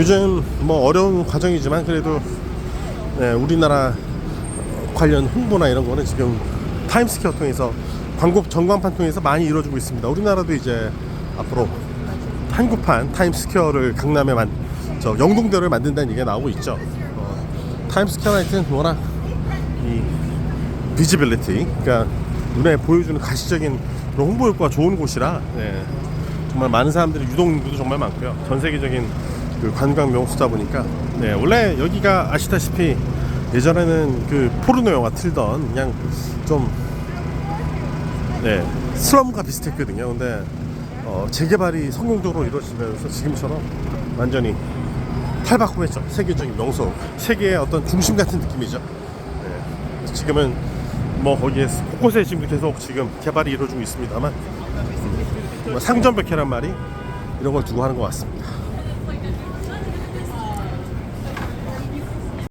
요즘 뭐 어려운 과정이지만 그래도 네, 우리나라 관련 홍보나 이런 거는 지금 타임스퀘어 통해서 광고 전광판 통해서 많이 이루어지고 있습니다. 우리나라도 이제 앞으로 한국판 타임스퀘어를 강남에 만, 저 영동대로를 만든다는 얘기가 나오고 있죠. 어, 타임스퀘어 하여튼 워낙 이 비지빌리티, 그러니까 눈에 보여주는 가시적인 그런 홍보 효과가 좋은 곳이라 네, 정말 많은 사람들이 유동 인구도 정말 많고요. 전 세계적인 그 관광 명소다 보니까 네, 원래 여기가 아시다시피 예전에는 그 포르노 영화 틀던 그냥 좀 네, 슬럼과 비슷했거든요. 근데 어, 재개발이 성공적으로 이루어지면서 지금처럼 완전히 탈바꿈했죠. 세계적인 명소, 세계의 어떤 중심 같은 느낌이죠. 네, 지금은 뭐 거기에 곳곳에 지금 계속 지금 개발이 이루어지고 있습니다만 뭐 상점백회란 말이 이런 걸 두고 하는 것 같습니다.